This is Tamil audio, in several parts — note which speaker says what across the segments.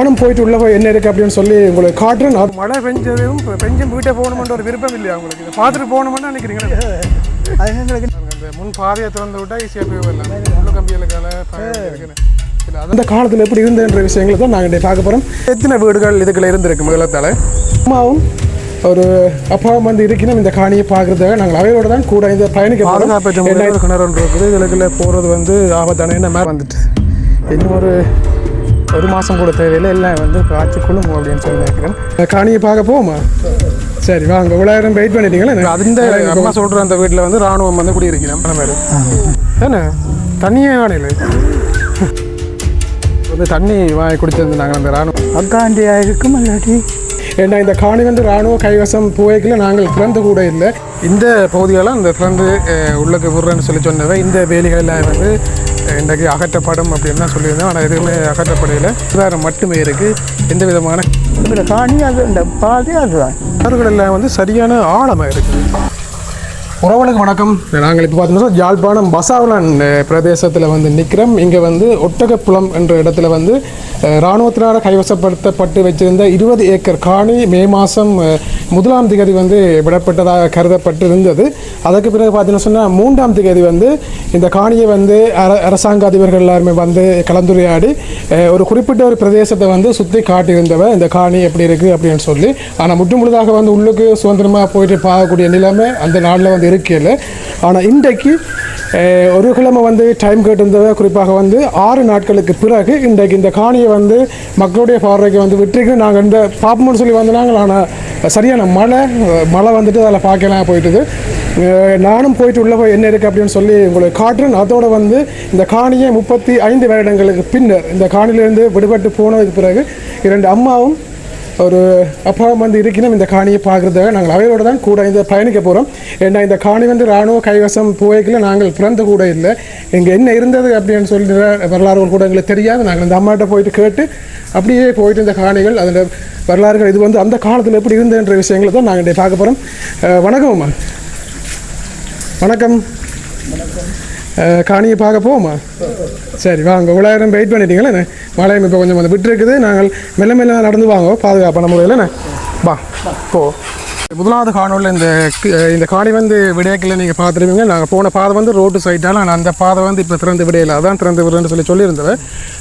Speaker 1: நானும் போயிட்டு உள்ள போய் என்ன இருக்கு அப்படின்னு சொல்லி உங்களுக்கு காட்டுறேன். நான் மழை பெஞ்சதும் பெஞ்சும் வீட்டை போகணுமென்ற ஒரு விருப்பம் இல்லையா உங்களுக்கு? இதை பார்த்துட்டு போகணுமென்னு நினைக்கிறீங்களா?
Speaker 2: அது எங்களுக்கு
Speaker 1: அந்த முன் பாதையை திறந்து விட்டா ஈஸியாக போய் வரலாம். முள்ளு அந்த காலத்தில் எப்படி இருந்ததுன்ற விஷயங்களை தான் நாங்கள் பார்க்க போகிறோம் எத்தனை வீடுகள் இதுக்குள்ள இருந்திருக்கு முதலத்தால் அம்மாவும் ஒரு அப்பாவும் வந்து இருக்கணும் இந்த காணியை பார்க்கறதுக்காக நாங்கள் அவையோட தான் கூட இந்த பயணிக்க பாதுகாப்பற்ற கிணறு இருக்குது. இதுக்குள்ள போகிறது வந்து ஆபத்தான என்ன மாதிரி வந்துட்டு. இன்னும் ஒரு ஒரு மாதம் கூட தேவையில்லை. எல்லாம் வந்து காய்ச்சி குழுங்கும் அப்படின்னு சொல்லி நினைக்கிறேன் காணியை பார்க்க போவோமா? சரி வாங்க. இவ்வளோ வெயிட் பண்ணிட்டீங்களா அந்த அம்மா சொல்கிற அந்த வீட்டில் வந்து ராணுவம் வந்து குடியிருக்கிறோம் அந்த மாதிரி. என்ன? தண்ணியே வேணையில் வந்து தண்ணி வாங்கி குடிச்சிருந்து நாங்கள் அந்த ராணுவம்.
Speaker 2: அக்காண்டியா இருக்கும் இல்லாட்டி
Speaker 1: ஏன்னா இந்த காணி வந்து ராணுவ கைவசம் புகைக்குள்ள நாங்கள் திறந்து கூட இல்லை. இந்த பகுதியெல்லாம் இந்த திறந்து உள்ளுக்கு விடுறேன்னு சொல்லி சொன்னதை இந்த வேலிகளில் வந்து இன்றைக்கு அகற்றப்படும் அப்படின்னு தான் சொல்லியிருந்தோம் ஆனால் எதுவுமே அகற்றப்படையில் சுதாரம் மட்டுமே இருக்குது எந்த விதமான
Speaker 2: இந்த காணி அது இந்த பாதை அதுதான்
Speaker 1: கிணறுகள் வந்து சரியான ஆழமாக இருக்குது உறவுகளுக்கு வணக்கம். நாங்கள் இப்போ பார்த்தோம்னா யாழ்ப்பாணம் பசாவலன் பிரதேசத்தில் வந்து நிற்கிறோம் இங்கே வந்து ஒட்டகப்புலம் என்ற இடத்துல வந்து இராணுவத்தினால் கைவசப்படுத்தப்பட்டு வச்சிருந்த இருபது ஏக்கர் காணி மே மாதம் முதலாம் திகதி வந்து விடப்பட்டதாக கருதப்பட்டிருந்தது. அதற்கு பிறகு பார்த்தீங்கன்னா சொன்னால் மூன்றாம் திகதி வந்து இந்த காணியை வந்து அர அரசாங்க அதிபர்கள் எல்லாருமே வந்து கலந்துரையாடி ஒரு குறிப்பிட்ட ஒரு பிரதேசத்தை வந்து சுற்றி காட்டியிருந்தவன் இந்த காணி எப்படி இருக்குது அப்படின்னு சொல்லி ஆனால் முற்று முழுதாக வந்து உள்ளுக்கு சுதந்திரமாக போயிட்டு பார்க்கக்கூடிய நிலைமை அந்த நாளில் வந்து இருக்கையில். ஆனால் இன்றைக்கு ஒரு கிழமை வந்து டைம் கேட்டிருந்தவ குறிப்பாக வந்து ஆறு நாட்களுக்கு பிறகு இன்றைக்கு இந்த காணியை வந்து மக்களுடைய பார்வைக்கு வந்து விட்டுருக்கு. நாங்கள் இந்த பார்ப்போம்னு சொல்லி வந்தாங்க ஆனால் சரியான மழை மழை வந்துட்டு அதில் பார்க்கலாம் போயிட்டுது. நானும் போயிட்டு உள்ளே போய் என்ன இருக்குது அப்படின்னு சொல்லி உங்களுக்கு காட்டுறேன். அதோட வந்து இந்த காணியை முப்பத்தி ஐந்து வருடங்களுக்கு பின்னர் இந்த காணிலிருந்து விடுபட்டு போனதுக்கு பிறகு இரண்டு அம்மாவும் ஒரு அப்பாவும் வந்து இருக்கணும் இந்த காணியை பார்க்குறதுக்காக நாங்கள் அவையோடு தான் கூட இந்த பயணிக்க போகிறோம் ஏன்னா இந்த காணி வந்து இராணுவ கைவசம் புகைக்குள்ள நாங்கள் பிறந்த கூட இல்லை. இங்கே என்ன இருந்தது அப்படின்னு சொல்லி வரலாறுகள் கூட எங்களுக்கு தெரியாது. நாங்கள் இந்த அம்மாட்ட போயிட்டு கேட்டு அப்படியே போயிட்டு இந்த காணிகள் அதில் வரலாறுகள் இது வந்து அந்த காலத்தில் எப்படி இருந்ததுன்ற விஷயங்களை தான் நாங்கள் பார்க்க போகிறோம் வணக்கம் அம்மா. வணக்கம் வணக்கம். காணியை பார்க்க போவோமா சரி வாங்க உலகம் வெயிட் பண்ணிட்டீங்களே என்ன? மழையும் இப்போ கொஞ்சம் வந்து விட்டுருக்குது நாங்கள் மெல்ல மெல்ல நடந்து வாங்க பாதுகாப்பான முறையில் என்ன? வா போ முதலாவது காணொலியில் இந்த க- இந்த காணி வந்து விடையக்கில் நீங்கள் பார்த்துருவீங்க நாங்கள் போன பாதை வந்து ரோட்டு சைட்டால் ஆனால் அந்த பாதை வந்து இப்போ திறந்து விடையில அதான் திறந்து விடுறேன்னு சொல்லி சொல்லியிருந்தவ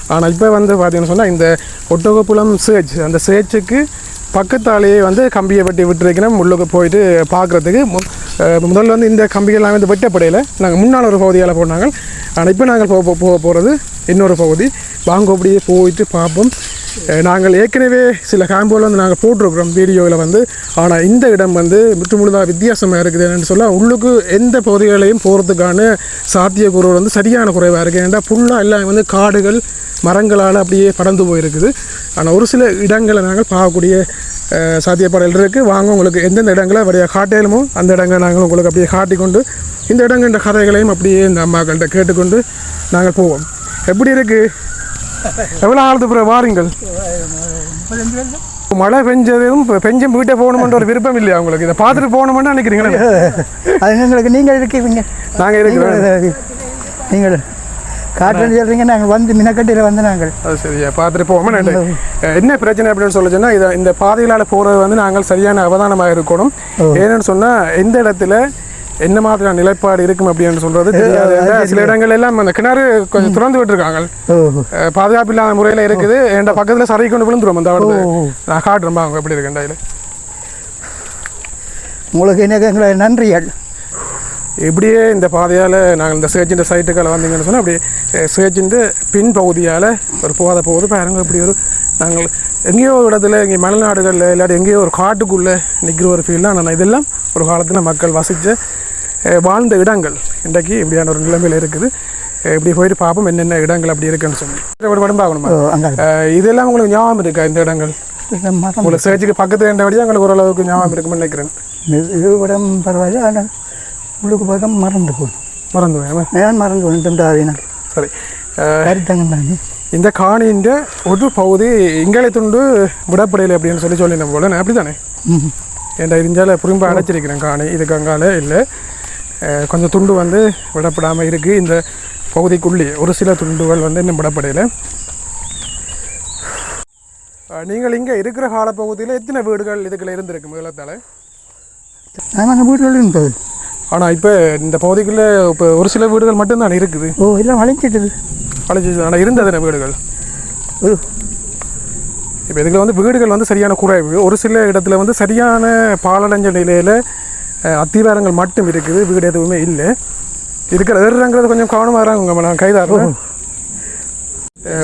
Speaker 1: ஆனால் இப்போ வந்து பார்த்தீங்கன்னு சொன்னால் இந்த ஒட்டகப்புலம் சேஜ் அந்த சேச்சுக்கு பக்கத்தாலேயே வந்து கம்பியை வெட்டி விட்டுருக்கணும். உள்ளுக்கு போயிட்டு பார்க்குறதுக்கு முதல்ல வந்து இந்த கம்பிகள்லாம் வந்து வெட்டப்படையில். நாங்கள் முன்னால் ஒரு பகுதியால் போனாங்க. ஆனால் இப்போ நாங்கள் போக போக போகிறது இன்னொரு பகுதி. வாங்க அப்படியே போயிட்டு பார்ப்போம். நாங்கள் ஏற்கனவே சில காம்போவில் வந்து நாங்கள் போட்டிருக்கிறோம் வீடியோவில் வந்து. ஆனால் இந்த இடம் வந்து முற்றுமுழுதாக வித்தியாசமாக இருக்குது என்னென்னு சொல்ல உள்ளுக்கு எந்த பகுதிகளையும் போகிறதுக்கான சாத்தியக்கூறு வந்து சரியான குறைவாக இருக்குது ஏன்னா ஃபுல்லாக எல்லாம் வந்து காடுகள் மரங்களால் அப்படியே படர்ந்து போயிருக்குது. ஆனால் ஒரு சில இடங்களை நாங்கள் பார்க்கக்கூடிய சாத்தியப்பாடல் இருக்குது வாங்க உங்களுக்கு எந்தெந்த இடங்களை வழியாக காட்டேலுமோ அந்த இடங்களை நாங்கள் உங்களுக்கு அப்படியே காட்டிக்கொண்டு இந்த இடங்கள்ன்ற கதைகளையும் அப்படியே இந்த அம்மாக்கள்கிட்ட கேட்டுக்கொண்டு நாங்கள் போவோம். எப்படி இருக்குது எவ்வளோ ஆளுது பிறகு வாருங்கள். மழை பெஞ்சதும் பெஞ்சும் வீட்டை போகணுமென்ற ஒரு விருப்பம் இல்லையா உங்களுக்கு? இதை பார்த்துட்டு போகணுமென்னு நினைக்கிறீங்களா?
Speaker 2: அது எங்களுக்கு நீங்கள் இருக்கீங்க.
Speaker 1: நாங்கள் இருக்கிறோம்
Speaker 2: நீங்கள் காட்டுன்னு சொல்கிறீங்க நாங்கள் வந்து மினக்கட்டியில் வந்து நாங்கள்
Speaker 1: அது சரியா பார்த்துட்டு போவோம்? என்ன பிரச்சனை அப்படின்னு சொல்லி சொன்னா இதை இந்த பாதைகளால் போகிறது வந்து நாங்கள் சரியான அவதானமாக இருக்கணும். ஏன்னு சொன்னால் எந்த இடத்துல என்ன மாதிரியான நிலைப்பாடு இருக்கும் அப்படின்னு சொல்றது தெரியாது. சில இடங்கள் எல்லாம் அந்த கிணறு கொஞ்சம் திறந்து விட்டுருக்காங்க. பாதுகாப்பு இல்லாத முறையில இருக்குது. என் பக்கத்துல சரி கொண்டு விழுந்துடும் அந்த நான் காட்டுறேன் அவங்க எப்படி இருக்கேன் இதில்
Speaker 2: உங்களுக்கு என்ன நன்றிகள்
Speaker 1: இப்படியே இந்த பாதையால் நாங்கள் இந்த சேச்சின்ற சைட்டுக்களை வந்தீங்கன்னு சொன்னால் அப்படியே சேச்சின்ற பின் பகுதியால் ஒரு போத போகுது பாருங்க இப்படி ஒரு நாங்கள் எங்கேயோ ஒரு இடத்துல இங்கே மலைநாடுகளில் இல்லாட்டி எங்கேயோ ஒரு காட்டுக்குள்ளே நிற்கிற ஒரு ஃபீல் ஆனால் இதெல்லாம் ஒரு காலத்தில் மக்கள் வசித்த வாழ்ந்த இடங்கள். இன்றைக்கு இப்படியான ஒரு நிலைமையில் இருக்குது. இப்படி போயிட்டு பார்ப்போம் என்னென்ன இடங்கள் அப்படி இருக்குன்னு சொல்லி. ஒரு படம் பார்க்கணுமா? இதெல்லாம் உங்களுக்கு ஞாபகம் இருக்கா இந்த இடங்கள்? உங்களுக்கு சேச்சுக்கு பக்கத்தில் இருந்தபடியே உங்களுக்கு ஓரளவுக்கு ஞாபகம் இருக்கும்னு நினைக்கிறேன்.
Speaker 2: இது- விடம் பரவாயில்ல ஆனால் உள்ளுக்கு பக்கம் மறந்து போகணும்
Speaker 1: மறந்து போய்
Speaker 2: நான் மறந்து போகணும்
Speaker 1: சரி.
Speaker 2: கருத்தங்க தானே?
Speaker 1: இந்த காணின்ற ஒரு பகுதி இங்காலை துண்டு விடப்படையில் அப்படின்னு சொல்லி சொல்லியிருந்தேன் போல. அப்படி தானே என்கிட்ட இருந்தால புரிம்ப அடைச்சிருக்கிறேன் காணி. இதுக்கு அங்கால இல்லை. கொஞ்சம் துண்டு வந்து விடப்படாமல் இருக்குது இந்த பகுதிக்குள்ளேயே ஒரு சில துண்டுகள் வந்து இன்னும் விடப்படையில். நீங்கள் இங்கே இருக்கிற காலப்பகுதியில் எத்தனை வீடுகள் இதுக்குள்ள இருந்திருக்கு மேலத்தால்
Speaker 2: நாங்கள் வீடுகள் இருந்தது.
Speaker 1: ஆனால் இப்போ இந்த பகுதிக்குள்ளே இப்போ ஒரு சில வீடுகள் மட்டும்தான் இருக்குது.
Speaker 2: ஓ எல்லாம் வளைஞ்சிட்டது
Speaker 1: அழைச்சி ஆனால் இருந்ததுன வீடுகள்? இப்போ இதுல வந்து வீடுகள் வந்து சரியான குறைவு. ஒரு சில இடத்துல வந்து சரியான பாலடைஞ்ச நிலையில் அத்திவாரங்கள் மட்டும் இருக்குது. வீடு எதுவுமே இல்லை. இருக்கிற ஏறுறங்கிறது கொஞ்சம் கவனமாக இருங்க நான் கைதாடுறேன்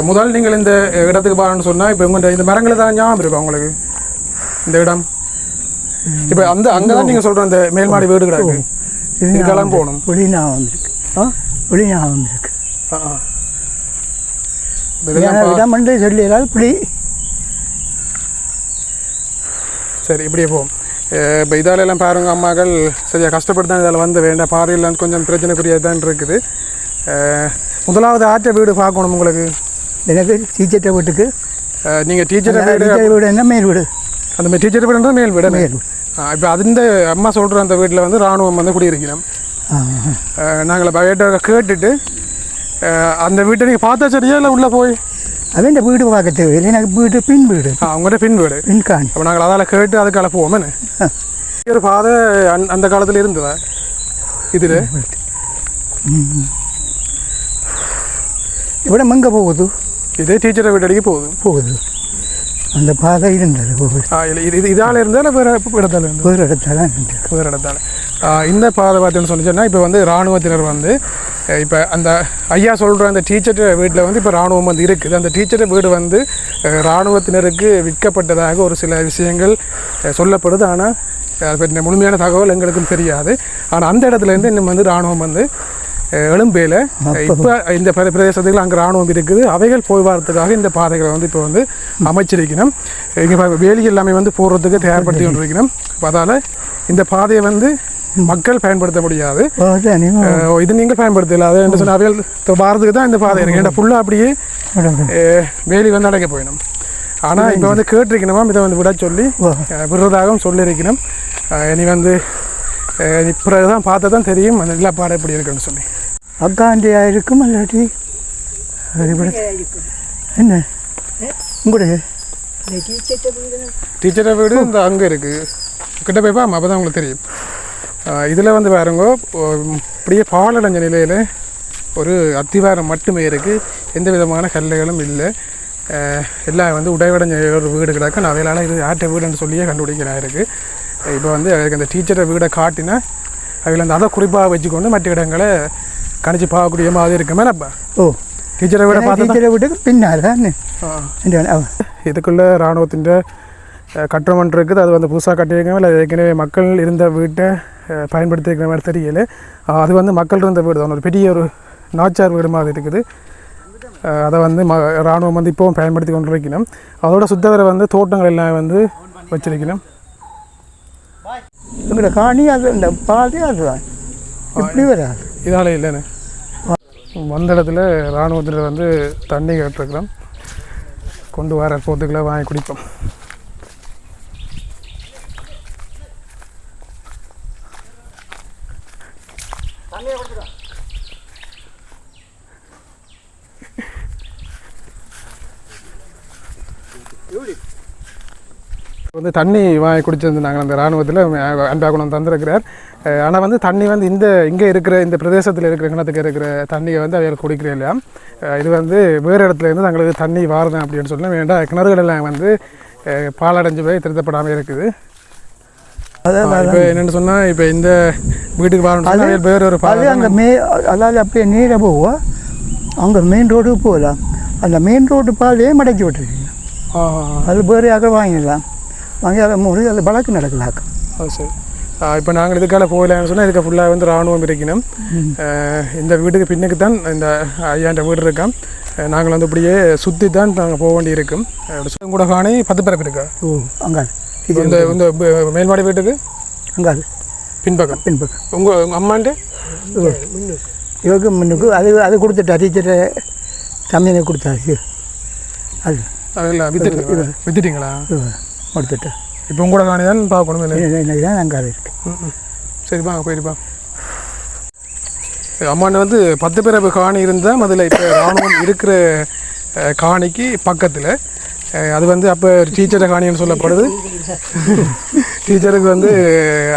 Speaker 1: முதல் நீங்கள் இந்த இடத்துக்கு பாருன்னு சொன்னால் இப்போ உங்கள்கிட்ட இந்த மரங்களை தான் ஞாபகம் இருக்கும் உங்களுக்கு? இந்த இடம்? இப்போ அந்த அங்கே தான் நீங்கள் சொல்கிற அந்த மேல்மாடி வீடு கிடக்கு இதுக்கெல்லாம் போகணும்
Speaker 2: வெளிநாள் வந்திருக்கு.
Speaker 1: ஆ?
Speaker 2: வெளிநாள் வந்திருக்கு. இடம் சொல்லிடாது இப்படி.
Speaker 1: சரி இப்படியே போவோம். இப்போ இதால எல்லாம் பாருங்க அம்மாக்கள் சரியா கஷ்டப்பட்டு தான் இதில் வந்து வேண்டாம். பாறையெல்லாம் கொஞ்சம் பிரச்சனைக்குரியது தான் இருக்குது. முதலாவது ஆற்ற வீடு பார்க்கணும் உங்களுக்கு.
Speaker 2: எனக்கு டீச்சர்ட்ட வீட்டுக்கு.
Speaker 1: நீங்கள் டீச்சர் வீடு
Speaker 2: டீச்சர் வீடு என்ன மேல் வீடு?
Speaker 1: அந்த மாதிரி டீச்சர் வீடுன்றது மேல் வீடு
Speaker 2: மேல் வீடு.
Speaker 1: இப்போ அந்த அம்மா சொல்கிற அந்த வீட்டில் வந்து ராணுவம் வந்து குடியிருக்கணும்
Speaker 2: ஆ.
Speaker 1: நாங்கள் வீட்டை கேட்டுட்டு அந்த வீட்டை நீங்கள் பார்த்தா சரியா இல்லை உள்ளே போய்?
Speaker 2: அவன் வீடு பார்க்க தேவையில்லை எனக்கு வீடு பின் வீடு.
Speaker 1: ஆ, அவங்கள்ட்ட பின் வீடு.
Speaker 2: பின் காணி.
Speaker 1: அப்போ நாங்கள் அதால் கேட்டு அதுக்கால போவோம். ஒரு பாதை அந் அந்த காலத்தில் இருந்ததா? இதில்?
Speaker 2: இவ்வளோ எங்கே போகுது?
Speaker 1: இதே டீச்சரை வீட்டடிக்கு போகுது.
Speaker 2: போகுது. அந்த பாதை இருந்தது
Speaker 1: இல்ல, இது இது இதால் இருந்தால் வேறு இடத்துல இருந்து?
Speaker 2: வேறு இடத்துல இருந்தது.
Speaker 1: வேறு இடத்தால. இந்த பாதை பார்த்தீங்கன்னு சொன்னிச்சோன்னா இப்போ வந்து இராணுவத்தினர் வந்து இப்போ அந்த ஐயா சொல்கிற அந்த டீச்சர் வீட்டில் வந்து இப்போ இராணுவம் வந்து இருக்குது. அந்த டீச்சர் வீடு வந்து இராணுவத்தினருக்கு விற்கப்பட்டதாக ஒரு சில விஷயங்கள் சொல்லப்படுது. ஆனால் அதை பற்றின முழுமையான தகவல் எங்களுக்கும் தெரியாது. ஆனால் அந்த இடத்துல இருந்து இன்னும் வந்து இராணுவம் வந்து எழும்பேல இப்போ இந்த பிர- பிரதேசத்துக்கு அங்கே இராணுவம் இருக்குது. அவைகள் போய் வரதுக்காக இந்த பாதைகளை வந்து இப்போ வந்து அமைச்சிருக்கணும். இங்கே வேலி எல்லாமே வந்து போகிறதுக்கு தயார்படுத்தி கொண்டிருக்கணும். அப்ப அதால இந்த பாதையை வந்து மக்கள் பயன்படுத்த முடியாது. இது நீங்கள் பயன்படுத்தல. அது என்ன சொன்ன அவைகள் வாரத்துக்கு தான் இந்த பாதை இருக்கு. ஏன்னா ஃபுல்லாக அப்படியே வேலி வந்து அடைக்க போயிடும். ஆனால் இப்போ வந்து கேட்டிருக்கணுமா? இதை வந்து விட சொல்லி விடுறதாகவும் சொல்லியிருக்கணும். நீ வந்து பிறகு தான் பார்த்தா தான் தெரியும். அந்த நிலப்பாடு எப்படி இருக்குன்னு சொல்லி.
Speaker 2: அக்காண்டியாக இருக்கும் இல்லாட்டி என்ன? உங்களுடைய
Speaker 1: டீச்சரை வீடு இந்த அங்கே இருக்குது கிட்ட போய் பாமா அப்போ தான் உங்களுக்கு தெரியும். இதில் வந்து பாருங்க இப்படியே அப்படியே பாலடைஞ்ச நிலையில் ஒரு அத்திவாரம் மட்டுமே இருக்குது எந்த விதமான கல்லைகளும் இல்லை. எல்லாம் வந்து உடைவடைஞ்ச ஒரு வீடு கிடக்கு நான் அவையிலால் இது ஆட்ட வீடுன்னு சொல்லியே கண்டுபிடிக்கிறா இருக்குது இப்போ வந்து அதுக்கு அந்த டீச்சரை வீடை காட்டினா அதில் அந்த அதை குறிப்பாக வச்சுக்கொண்டு மற்ற இடங்களை கணிச்சு பார்க்கக்கூடிய மாதிரி இருக்குமே அப்போ
Speaker 2: ஓ
Speaker 1: டீச்சரை வீடை பார்த்து
Speaker 2: டீச்சரை வீட்டுக்கு பின்னால்
Speaker 1: இதுக்குள்ளே இராணுவத்தின் கட்டணம் இருக்குது அது வந்து புதுசாக கட்டியிருக்கோம் இல்லை ஏற்கனவே மக்கள் இருந்த வீட்டை பயன்படுத்தியிருக்கிற மாதிரி தெரியல அது வந்து மக்கள் இருந்த வீடு தான் ஒரு பெரிய ஒரு நாச்சார் வீடு மாதிரி இருக்குது அதை வந்து ம இராணுவம் வந்து இப்போவும் பயன்படுத்தி கொண்டு இருக்கணும் அதோட சுத்தவரை வந்து தோட்டங்கள் எல்லாம் வந்து வச்சிருக்கணும்
Speaker 2: எங்களோட காணி அது இந்த பாதை அதுதான் இப்படி வராது
Speaker 1: இதால் இல்லைன்னு வந்த இடத்துல இராணுவத்தில் வந்து தண்ணி கேட்டிருக்கிறோம் கொண்டு வர போத்துக்களை வாங்கி குடிப்போம். வந்து தண்ணி வாங்கி குடிச்சிருந்து நாங்கள் அந்த இராணுவத்தில் அன்பா குணம் தந்திருக்கிறார். ஆனால் வந்து தண்ணி வந்து இந்த இங்கே இருக்கிற இந்த பிரதேசத்தில் இருக்கிற கிணத்துக்கு இருக்கிற தண்ணியை வந்து அவைகள் குடிக்கிறேன் இல்லையா? இது வந்து வேறு இடத்துல இருந்து தங்களுக்கு தண்ணி வாரணும் அப்படின்னு சொல்லி வேண்டாம் கிணறுகள் எல்லாம் வந்து பாலடைஞ்சு போய் திருத்தப்படாமல் இருக்குது. இப்போ என்னென்னு சொன்னால் இப்போ இந்த வீட்டுக்கு வரணும் வேறு ஒரு
Speaker 2: அது அங்கே மே அதாவது அப்படியே நீரை போவோம் அங்கே மெயின் ரோடு போகலாம். அந்த மெயின் ரோடு பாதையே மடக்கி விட்டுருக்கீங்க. அது வேறு யாரும் வாங்கிடலாம். வாங்கி அதை மூடி அது வழக்கு நடக்கலாக்க.
Speaker 1: அது சரி. இப்போ நாங்கள் இதுக்கால போகலான்னு சொன்னால் இதுக்கு ஃபுல்லாக வந்து இராணுவம் இருக்கணும் இந்த வீட்டுக்கு பின்னுக்கு தான் இந்த ஐயாண்ட வீடு இருக்கோம். அஹ் நாங்கள் வந்து இப்படியே சுற்றி தான் நாங்கள் போக வேண்டி இருக்கும் கூட காணி பத்து பிறப்பு இருக்கா?
Speaker 2: ஓ அங்காது
Speaker 1: இப்போ இந்த இந்த மேல்மாடி வீட்டுக்கு?
Speaker 2: அங்காது
Speaker 1: பின்பக்கம்.
Speaker 2: பின்பக்கம்.
Speaker 1: உங்கள் உங்கள் அம்மாண்டு?
Speaker 2: இவருக்கு முன்னுக்கு அது அது கொடுத்துட்டா டீச்சரை தம்பியை கொடுத்தாச்சு அது.
Speaker 1: அதில் வித்துட்டு வித்துட்டீங்களா?
Speaker 2: இது. கொடுத்துட்டா
Speaker 1: இப்போ உங்களோட காணி தான் பார்க்கணும்.
Speaker 2: இன்னைக்கு தான் அங்காது இருக்கு.
Speaker 1: ம், ம். சரிப்பா போயிருப்பா அம்மாண்ட வந்து பத்து பிறப்பு காணி இருந்தால் அதில் இப்போ இராணுவம் இருக்கிற காணிக்கு பக்கத்தில். அது வந்து அப்போ டீச்சரை காணின்னு சொல்லப்படுது. டீச்சருக்கு வந்து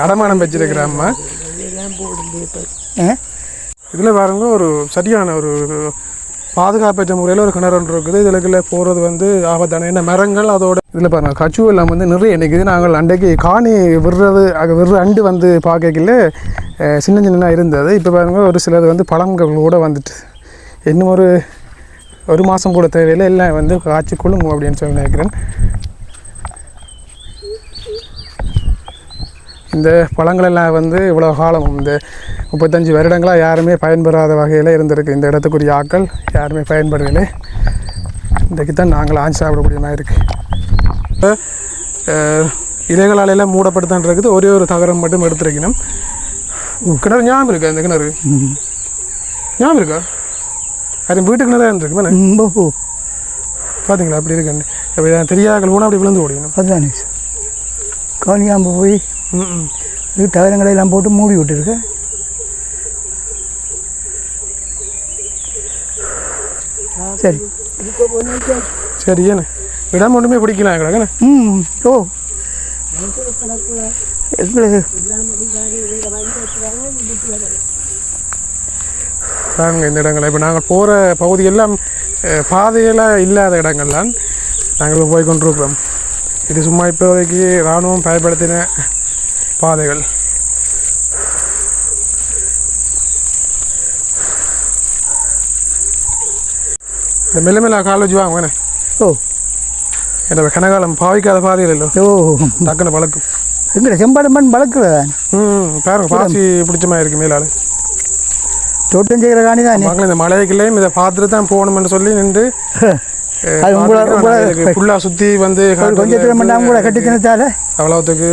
Speaker 1: அடமானம் வச்சிருக்கிற அம்மா. இதில் பாருங்க ஒரு சரியான ஒரு பாதுகாப்பற்ற முறையில் ஒரு கிணறு ஒன்று இருக்குது. இதுலக்குள்ள போகிறது வந்து ஆபத்தான என்ன மரங்கள் அதோட இதில் பாருங்கள் கச்சு எல்லாம் வந்து நிறைய நிற்குது நாங்கள் அன்றைக்கு காணி விடுறது அங்கே விடுற அண்டு வந்து பார்க்கல சின்ன சின்னதாக இருந்தது. இப்போ பாருங்கள் ஒரு சிலது வந்து பழங்கள் கூட வந்துட்டு. இன்னும் ஒரு ஒரு மாதம் கூட தேவையில்லை. எல்லாம் வந்து காய்ச்சி கொள்ளுங்க அப்படின்னு சொல்லி நினைக்கிறேன். இந்த பழங்களெல்லாம் வந்து இவ்வளோ காலம் இந்த முப்பத்தஞ்சு வருடங்களாக யாருமே பயன்பெறாத வகையில் இருந்திருக்கு. இந்த இடத்துக்குரிய ஆட்கள் யாருமே பயன்படவில்லை இன்றைக்கு தான் நாங்கள் ஆஞ்சு சாப்பிடக்கூடிய மாதிரி இருக்குது இப்போ இலைகளால் எல்லாம் மூடப்பட்டுதான் இருக்குது. ஒரே ஒரு தகரம் மட்டும் எடுத்துருக்கணும். கிணறு ஞாபகம் இருக்கா இந்த கிணறு? ஞாபகம் இருக்கா? அது வீட்டு கிணறு இருக்கு
Speaker 2: ஓ
Speaker 1: பார்த்தீங்களா அப்படி இருக்குன்னு. இப்போ தெரியாத கூட அப்படி விழுந்து ஓடிக்கணும்.
Speaker 2: அதுதானே காணியாம்பு போய்
Speaker 1: ம் ம்
Speaker 2: இது தகரங்களை எல்லாம் போட்டு மூடி விட்டுருக்கு. சரி.
Speaker 1: சரி ஏண்ணே இடம் ஒன்றுமே பிடிக்கலாம் எங்களுக்கு
Speaker 2: ம் ஓ.
Speaker 1: பாருங்க இந்த இடங்கள். இப்போ நாங்கள் போகிற பகுதி எல்லாம் பாதையெல்லாம் இல்லாத இடங்கள்லாம் நாங்கள் போய் கொண்டிருக்கிறோம். இது சும்மா இப்போதைக்கு இராணுவம் பயன்படுத்தின பாதைகள். இந்த மெல்ல மெல்ல காலேஜ் வாங்க வேணே
Speaker 2: ஓ.
Speaker 1: என்ன கனகாலம் பாவிக்காத பாதைகள் இல்லை?
Speaker 2: ஓ.
Speaker 1: டக்குன்னு பழக்கும்.
Speaker 2: எங்கட செம்பாடு மண் வளர்க்கல
Speaker 1: ம் பாருங்க பாசி பிடிச்ச மாதிரி இருக்கு மேலால்
Speaker 2: தோட்டம் செய்கிற காணி தானே?
Speaker 1: இந்த மலைக்குள்ளேயும் இதை பார்த்துட்டு தான் போகணும்னு சொல்லி நின்று ஃபுல்லாக சுற்றி வந்து
Speaker 2: கொஞ்சம் கூட கட்டி தினத்தால?
Speaker 1: அவ்வளோத்துக்கு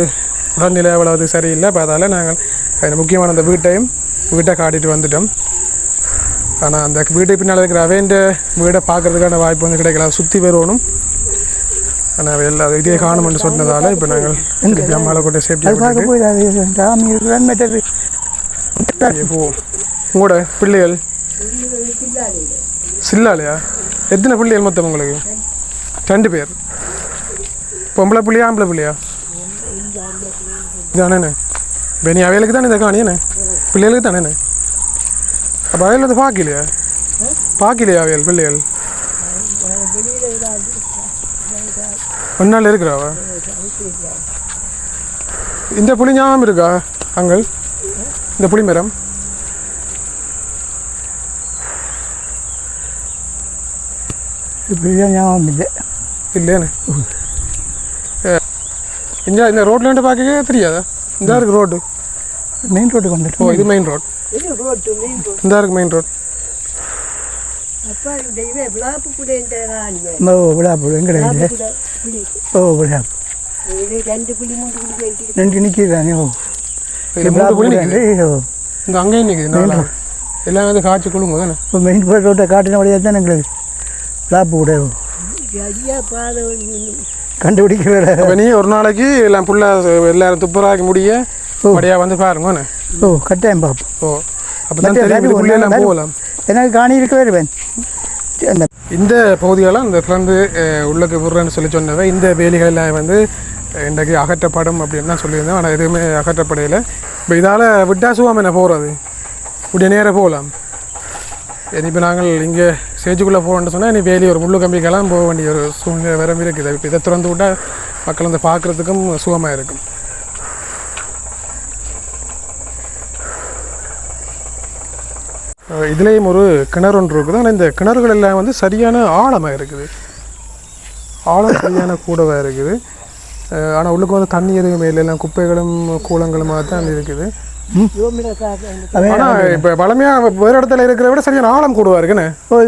Speaker 1: உடல்நிலை அவ்வளோத்துக்கு சரியில்லை. அப்போ அதால் நாங்கள் அதில் முக்கியமான அந்த வீட்டையும் வீட்டை காட்டிட்டு வந்துட்டோம். ஆனால் அந்த வீட்டு பின்னால் இருக்கிற அவேண்ட வீடை பார்க்கறதுக்கான வாய்ப்பு வந்து கிடைக்கல. சுற்றி வருவணும் ஆனால் எல்லா இதே காணும்னு சொன்னதால் இப்போ நாங்கள் திருப்பி அம்மாவை கொண்டு சேஃப்டி உங்களோட பிள்ளைகள் சில்லாலையா? எத்தனை பிள்ளைகள் மொத்தம் உங்களுக்கு? ரெண்டு பேர். பொம்பளை பிள்ளையா ஆம்பளை பிள்ளையா? இதானே இப்போ நீ அவைகளுக்கு தானே இந்த காணியானே பிள்ளைகளுக்கு தானே அப்போ அவையில் வந்து பார்க்கலையா பார்க்கலையா அவையல் பிள்ளைகள் ஒரு நாள் இருக்கிறாவா இந்த புளி ஞாபகம் இருக்கா அங்கள் இந்த புளி மரம்
Speaker 2: இப்படிதான் ஞாபகம் இல்லை
Speaker 1: இல்லையானே இந்த இந்த ரோட்ல இருந்து பார்க்க தெரியாதா. இந்த இருக்கு ரோடு
Speaker 2: மெயின் ரோட்டுக்கு
Speaker 1: ஓ
Speaker 2: வந்துட்டோம்
Speaker 1: இது மெயின் ரோட்
Speaker 3: இது ரோட்டு மெயின் ரோடு
Speaker 1: இந்த இருக்கு மெயின் ரோட்
Speaker 2: ஓ விழாப்பு எங்கட இல்லை
Speaker 3: கூட புளி
Speaker 2: ஓ விழாப்பு
Speaker 3: ரெண்டு
Speaker 2: நிற்கிறானே ஓ. ஓ.
Speaker 1: இந்த அங்கேயும் நிற்குது எல்லாம் வந்து காய்ச்சி கொடுங்க தானே?
Speaker 2: இப்போ மெயின் ரோட்டை காட்டின வழியாக தான் எங்களுக்கு விழாப்பு கூட
Speaker 3: சரியா பாதை
Speaker 2: கண்டுபிடிக்க வேற
Speaker 1: அப்போ நீ ஒரு நாளைக்கு எல்லாம் ஃபுல்லாக எல்லாரும் துப்புராக்கி முடிய
Speaker 2: ஓ.
Speaker 1: படியாக வந்து பாருங்க
Speaker 2: ஓ கட்டாயம் பார்ப்போம்
Speaker 1: ஓ அப்போ தான் தெரியும் போகலாம்.
Speaker 2: எனக்கு காணி இருக்க வருவேன் அந்த
Speaker 1: இந்த பகுதியெல்லாம் இந்த திறந்து அஹ், உள்ளுக்கு விடுறேன்னு சொல்லி சொன்னவை இந்த வேலிகளெல்லாம் வந்து இன்றைக்கு அகற்றப்படும் அப்படின்னு தான் சொல்லியிருந்தேன் ஆனால் எதுவுமே அகற்றப்படையில். இப்போ இதால் விட்டா சுவாமி என்ன போகிறது இப்படி நேராக போகலாம். இப்போ நாங்கள் இங்கே ஸ்டேஜுக்குள்ளே போகணும்னு சொன்னால் இனி வேலி ஒரு முள்ளு கம்பிக்கெல்லாம் போக வேண்டிய ஒரு சூழ்நிலை வேற இருக்குது. இப்போ இதை திறந்து விட்டால் மக்கள் வந்து பார்க்குறதுக்கும் சுகமாக இருக்கும். இதுலேயும் ஒரு கிணறு ஒன்று இருக்குது. ஆனால் இந்த கிணறுகள் எல்லாம் வந்து சரியான ஆழமாக இருக்குது. ஆழம் சரியான கூடவாக இருக்குது. ஆனால் உள்ளுக்கு வந்து தண்ணி எதுவுமே இல்லை. எல்லாம் குப்பைகளும் கூலங்களுமாக தான் இருக்குது. ஆனால் இப்போ பழமையாக வேறு இடத்துல இருக்கிறத விட சரியான ஆழம் கூடவா இருக்குண்ணே
Speaker 2: ஓ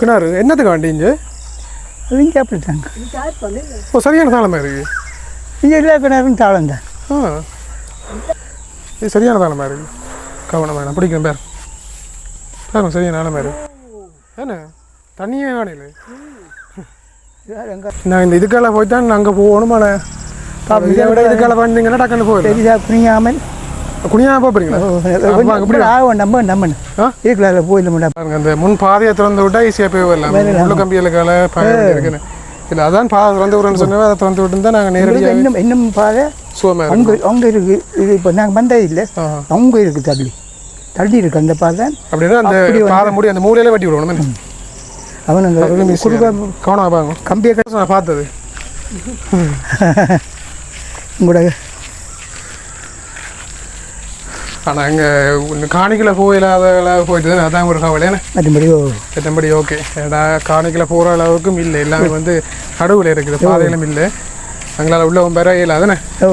Speaker 1: கிணறு. என்னத்துக்கு இங்கே?
Speaker 2: இங்கே அப்படித்தாங்க
Speaker 1: ஓ சரியான தாளமாக இருக்குது
Speaker 2: இங்கே இல்லை கிணறுன்னு தாளம் தான்.
Speaker 1: ஆ. இது சரியான தாளமாக இருக்குது கவனமாக நான் பிடிக்கிறேன் பேர். பாருங்க சரியான ஆழமாக இருக்கு. என்ன? தண்ணியே காணையில் நான் இந்த இதுக்கால போய் தான் அங்கே போகணும் ஆனால் இதை விட இதுக்கால வந்தீங்கன்னா டக்குன்னு போயிடலாம்
Speaker 2: பெரிசா குனியாமல்
Speaker 1: குனியா போகிறீங்களா எப்படி
Speaker 2: ஆகும் நம்ம நம்ம? இருக்கல போயிடல மேடம்
Speaker 1: பாருங்க அந்த முன் பாதையை திறந்து விட்டா ஈஸியாக போய் வரலாம் உள்ள கம்பிகளுக்கால இருக்குன்னு இல்லை அதான் பா திறந்து விடுறேன்னு சொன்னவே அதை திறந்து விட்டு தான் நாங்கள் நேரடியாக
Speaker 2: இன்னும் இன்னும் பாரு
Speaker 1: சுகமாக
Speaker 2: அங்கே அங்கே இருக்கு இது இப்போ நாங்கள் வந்தது இல்லை. அங்கே இருக்கு தள்ளி தள்ளி இருக்கு அந்த பாதை
Speaker 1: அப்படின்னா அந்த பாதை முடி அந்த மூலையில வெட்டி விடணும்?
Speaker 2: அவனுங்க கம்பியை கட்ட
Speaker 1: பார்த்தது
Speaker 2: உங்களோட
Speaker 1: ஆனால் இங்கே காணிக்கல போயில்லாத போயிட்டு தான் அதான் ஒரு கவலை. என்ன
Speaker 2: மற்றபடி
Speaker 1: மற்றபடி ஓகே. ஏடா காணிக்கல போகிற அளவுக்கும் இல்லை. எல்லாமே வந்து நடுவில் இருக்குது பாதைகளும் இல்லை. அங்களால் உள்ள பெற இயலாதானே
Speaker 2: ஓ.